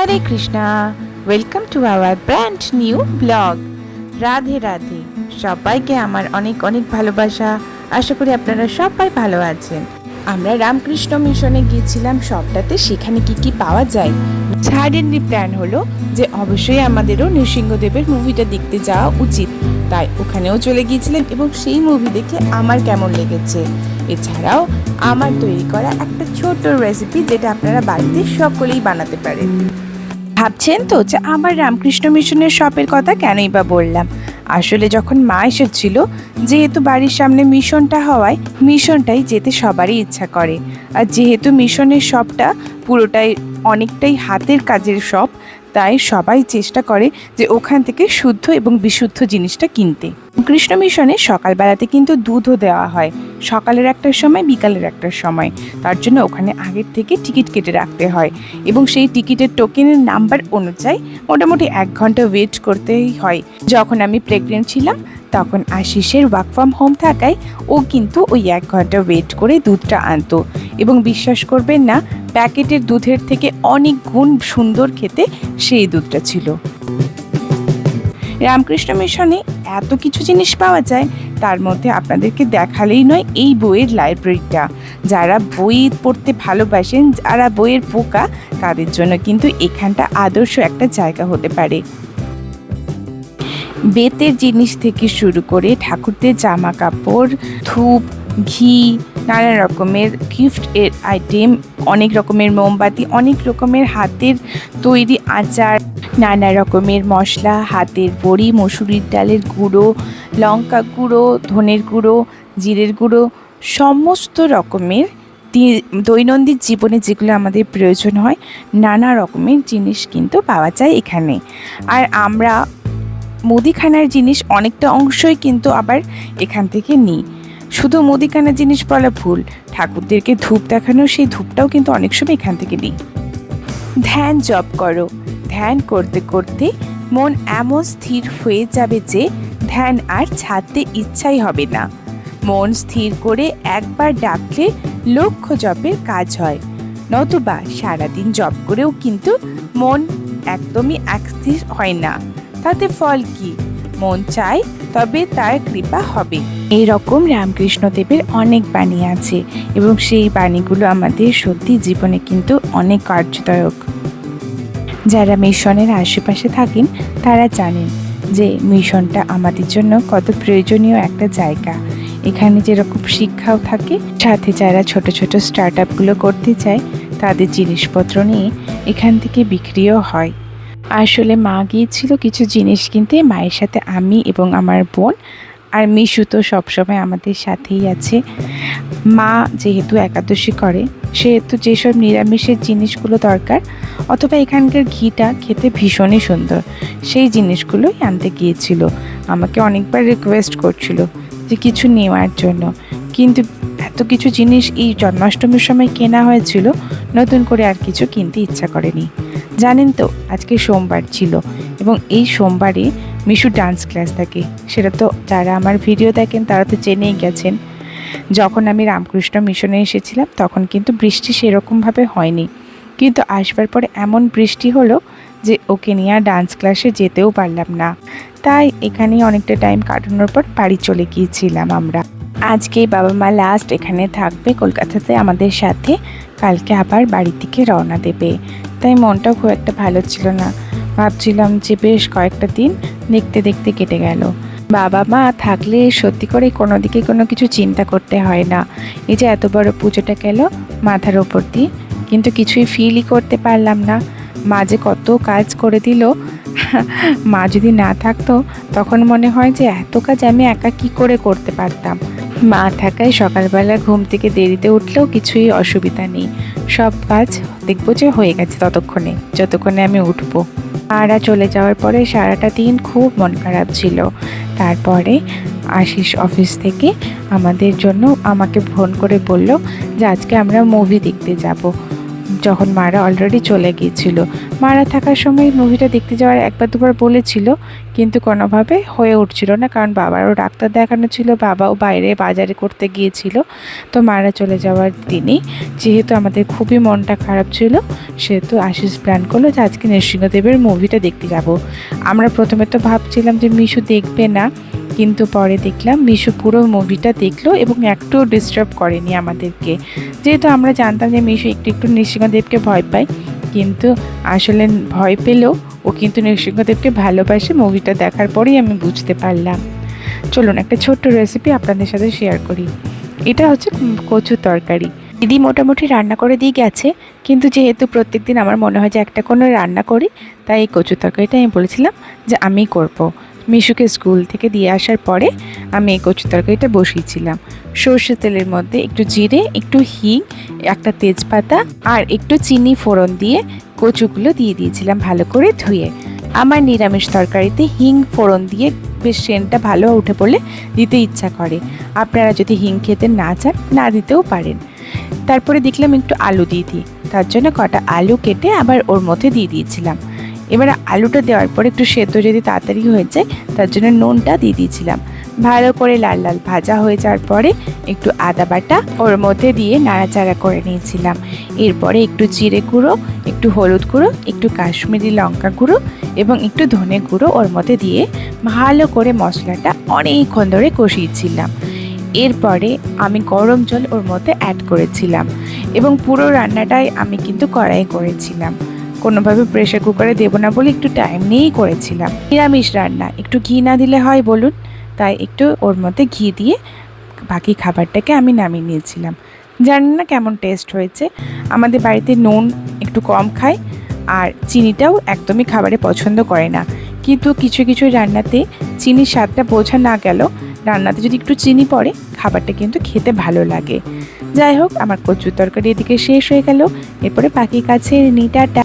Hare Krishna. Welcome to our brand new blog Radhe Radhe. সবাইকে আমার অনেক অনেক ভালোবাসা। আশা করি আপনারা সবাই ভালো আছেন। আমরা রামকৃষ্ণ মিশনে গিয়েছিলাম। সবটাতে সেখানে কি কি পাওয়া যায়? সাডেনলি প্ল্যান হলো যে অবশ্যই আমাদেরও নৃসিংহদেবের মুভিটা দেখতে যাওয়া উচিত। তাই ওখানেও চলে গিয়েছিলাম এবং সেই মুভি দেখে আমার কেমন লেগেছে। এছাড়াও আমার তৈরি করা একটা ছোট্ট রেসিপি যেটা আপনারা বাড়িতে সকলেই বানাতে পারেন। ভাবছেন তো যে আমার রামকৃষ্ণ মিশনের শপের কথা কেনই বা বললাম? আসলে যখন মা এসেছিল, যেহেতু বাড়ির সামনে মিশনটা হওয়ায় মিশনটাই যেতে সবারই ইচ্ছা করে। আর যেহেতু মিশনের শপটা পুরোটাই অনেকটাই হাতের কাজের শপ, তাই সবাই চেষ্টা করে যে ওখান থেকে শুদ্ধ এবং বিশুদ্ধ জিনিসটা কিনতে। কৃষ্ণ মিশনে সকালবেলাতে কিন্তু দুধও দেওয়া হয়। সকালের একটার সময়, বিকালের একটার সময়। তার জন্য ওখানে আগের থেকে টিকিট কেটে রাখতে হয় এবং সেই টিকিটের টোকেনের নাম্বার অনুযায়ী মোটামুটি এক ঘণ্টা ওয়েট করতেই হয়। যখন আমি প্রেগনেন্ট ছিলাম, তখন আশিসের ওয়ার্ক ফ্রম হোম থাকায় ও কিন্তু ওই এক ঘণ্টা ওয়েট করে দুধটা আনতো এবং বিশ্বাস করবেন না, প্যাকেটের দুধের থেকে অনেক গুণ সুন্দর খেতে সেই দুধটা ছিল। রামকৃষ্ণ মিশনে এত কিছু জিনিস পাওয়া যায়, তার মধ্যে আপনাদেরকে দেখালেই নয় এই বইয়ের লাইব্রেরিটা। যারা বই পড়তে ভালোবাসেন, যারা বইয়ের পোকা, তাদের জন্য কিন্তু এখানটা আদর্শ একটা জায়গা হতে পারে। বেতের জিনিস থেকে শুরু করে ঠাকুরদের জামা কাপড় ধূপ, ঘি, নানা রকমের গিফট এর আইটেম অনেক রকমের মোমবাতি, অনেক রকমের হাতের তৈরি আচার নানা রকমের মশলা, হাতের বড়ি, মসুরির ডালের গুঁড়ো, লঙ্কা গুঁড়ো, ধনের গুঁড়ো, জিরের গুঁড়ো, সমস্ত রকমের দৈনন্দিন জীবনে যেগুলো আমাদের প্রয়োজন হয়, নানা রকমের জিনিস কিন্তু পাওয়া যায় এখানে। আর আমরা মুদিখানার জিনিস অনেকটা অংশই কিন্তু আবার এখান থেকে নিই। শুধু মুদিখানার জিনিস বলা ভুল, ঠাকুরদেরকে ধূপ দেখানো, সেই ধূপটাও কিন্তু অনেক সময় এখান থেকে নিই ধ্যান জপ করো। ধ্যান করতে করতে মন এমন স্থির হয়ে যাবে যে ধ্যান আর ছাড়তে ইচ্ছাই হবে না। মন স্থির করে একবার ডাকলে লক্ষ্য জপের কাজ হয়। নতুবা সারাদিন জপ করেও কিন্তু মন একদমই একস্থির হয় না। তাতে ফল কি? মন চায় তবে তার কৃপা হবে। এই রকম রামকৃষ্ণদেবের অনেক বাণী আছে এবং সেই বাণীগুলো আমাদের সত্যি জীবনে কিন্তু অনেক কার্যদায়ক। যারা মিশনের আশেপাশে থাকেন, তারা জানেন যে মিশনটা আমাদের জন্য কত প্রয়োজনীয় একটা জায়গা। এখানে যেরকম শিক্ষাও থাকে, সাথে যারা ছোট ছোট স্টার্ট আপগুলো করতে চায়, তাদের জিনিসপত্র নিয়ে এখান থেকে বিক্রিও হয়। আসলে মা গিয়েছিল কিছু জিনিস কিনতে, মায়ের সাথে আমি এবং আমার বোন আর মিশু তো সবসময় আমাদের সাথেই আছে। মা যেহেতু একাদশী করে, সেহেতু যেসব নিরামিষের জিনিসগুলো দরকার, অথবা এখানকার ঘিটা খেতে ভীষণই সুন্দর, সেই জিনিসগুলোই আনতে গিয়েছিল। আমাকে অনেকবার রিকোয়েস্ট করছিল যে কিছু নেওয়ার জন্য। কিন্তু এত কিছু জিনিস এই জন্মাষ্টমীর সময় কেনা হয়েছিল, নতুন করে আর কিছু কিনতে ইচ্ছা করেনি। জানেন তো, আজকে সোমবার ছিল এবং এই সোমবারে মিশু ডান্স ক্লাস থাকে। সেটা তো যারা আমার ভিডিও দেখেন তারা তো জেনেই গেছেন। যখন আমি রামকৃষ্ণ মিশনে এসেছিলাম, তখন কিন্তু বৃষ্টি সেরকমভাবে হয়নি। কিন্তু আসবার পরে এমন বৃষ্টি হলো যে ওকে নিয়ে আর ডান্স ক্লাসে যেতেও পারলাম না। তাই এখানেই অনেকটা টাইম কাটানোর পর বাড়ি চলে গিয়েছিলাম আমরা। আজকে বাবা মা লাস্ট এখানে থাকবে কলকাতাতে আমাদের সাথে। কালকে আবার বাড়ি থেকে রওনা দেবে। তাই মনটাও খুব একটা ভালো ছিল না। ভাবছিলাম যে বেশ কয়েকটা দিন দেখতে দেখতে কেটে গেল। বাবা মা থাকলে সত্যি করে কোনো দিকে কোনো কিছু চিন্তা করতে হয় না। এই যে এত বড় পুজোটা গেল মাথার ওপর দিয়ে। কিন্তু কিছুই ফিলই করতে পারলাম না। মা যে কত কাজ করে দিল। মা যদি না থাকতো, তখন মনে হয় যে এত কাজ আমি একা কি করে করতে পারতাম? মা থাকায় সকালবেলা ঘুম থেকে দেরিতে উঠলেও কিছুই অসুবিধা নেই। সব কাজ দেখব যে হয়ে গেছে ততক্ষণে। যতক্ষণে আমি উঠবো। আরা চলে যাওয়ার পরে সারাটা দিন খুব মন খারাপ ছিল। তারপরে আশিস অফিস থেকে আমাদের জন্য আমাকে ফোন করে বলল যে, আজকে আমরা মুভি দেখতে যাব। যখন মারা অলরেডি চলে গিয়েছিল। মারা থাকার সময় মুভিটা দেখতে যাওয়ার একবার দুবার বলেছিল, কিন্তু কোনোভাবে হয়ে উঠছিল না, কারণ বাবারও ডাক্তার দেখানো ছিল, বাবাও বাইরে বাজারে করতে গিয়েছিল। তো মারা চলে যাওয়ার দিনই যেহেতু আমাদের খুবই মনটা খারাপ ছিল, সেহেতু আশিস প্ল্যান করল যে আজকে নৃসিংহদেবের মুভিটা দেখতে যাব। আমরা প্রথমে তো ভাবছিলাম যে মিশু দেখবে না কিন্তু পরে দেখলাম মিশু পুরো মুভিটা দেখল এবং একটুও ডিস্টার্ব করেনি আমাদেরকে। যেহেতু আমরা জানতাম যে মিশু একটু একটু নৃসিংহদেবকে ভয় পায়, কিন্তু আসলে ভয় পেলেও ও কিন্তু নৃসিংহদেবকে ভালোবাসে মুভিটা দেখার পরেই আমি বুঝতে পারলাম। চলুন একটা ছোট্ট রেসিপি আপনাদের সাথে শেয়ার করি। এটা হচ্ছে কচু তরকারি। দিদি মোটামুটি রান্না করে দিয়ে গেছে, কিন্তু যেহেতু প্রত্যেকদিন আমার মনে হয় যে একটা কোনো রান্না করি, তাই এই কচু তরকারিটা আমি বলেছিলাম যে আমি করব। মিশুকে স্কুল থেকে দিয়ে আসার পরে আমি এই কচু তরকারিটা বসিয়েছিলাম। সর্ষে তেলের মধ্যে একটু জিরে, একটু হিং, একটা তেজপাতা আর একটু চিনি ফোড়ন দিয়ে কচুগুলো দিয়ে দিয়েছিলাম ভালো করে ধুয়ে। আমার নিরামিষ তরকারিতে হিং ফোড়ন দিয়ে বেশ সেন্টটা ভালো উঠে পড়লে দিতে ইচ্ছা করে। আপনারা যদি হিং খেতে না চান, না দিতেও পারেন। তারপরে দেখলাম একটু আলু দিয়ে দিই। তার জন্য কটা আলু কেটে আবার ওর মধ্যে দিয়ে দিয়েছিলাম। এবার আলুটা দেওয়ার পর একটু সেদ্ধ যদি তাড়াতাড়ি হয়ে যায়, তার জন্য নুনটা দিয়ে দিয়েছিলাম। ভালো করে লাল লাল ভাজা হয়ে যাওয়ার পরে একটু আদা বাটা ওর মধ্যে দিয়ে নাড়াচাড়া করে নিয়েছিলাম। এরপরে একটু জিরে গুঁড়ো, একটু হলুদ গুঁড়ো, একটু কাশ্মীরি লঙ্কা গুঁড়ো এবং একটু ধনে গুঁড়ো ওর মধ্যে দিয়ে ভালো করে মশলাটা অনেকক্ষণ ধরে কষিয়েছিলাম। এরপরে আমি গরম জল ওর মধ্যে অ্যাড করেছিলাম এবং পুরো রান্নাটাই আমি কিন্তু কড়াই করেছিলাম। কোনোভাবে প্রেশার কুকারে দেবো না বলে একটু টাইম নিয়েই করেছিলাম। নিরামিষ রান্না, একটু ঘি না দিলে হয় বলুন। তাই একটু ওর মধ্যে ঘি দিয়ে বাকি খাবারটাকে আমি নামিয়ে নিয়েছিলাম। জানি না কেমন টেস্ট হয়েছে? আমাদের বাড়িতে নুন একটু কম খায় আর চিনিটাও একদমই খাবারে পছন্দ করে না। কিন্তু কিছু কিছু রান্নাতে চিনির স্বাদটা বোঝা না গেল রান্নাতে যদি একটু চিনি পড়ে, খাবারটা কিন্তু খেতে ভালো লাগে। যাই হোক, আমার কচুর তরকারি এদিকে শেষ হয়ে গেল। এরপরে বাকি কাছে নিটাটা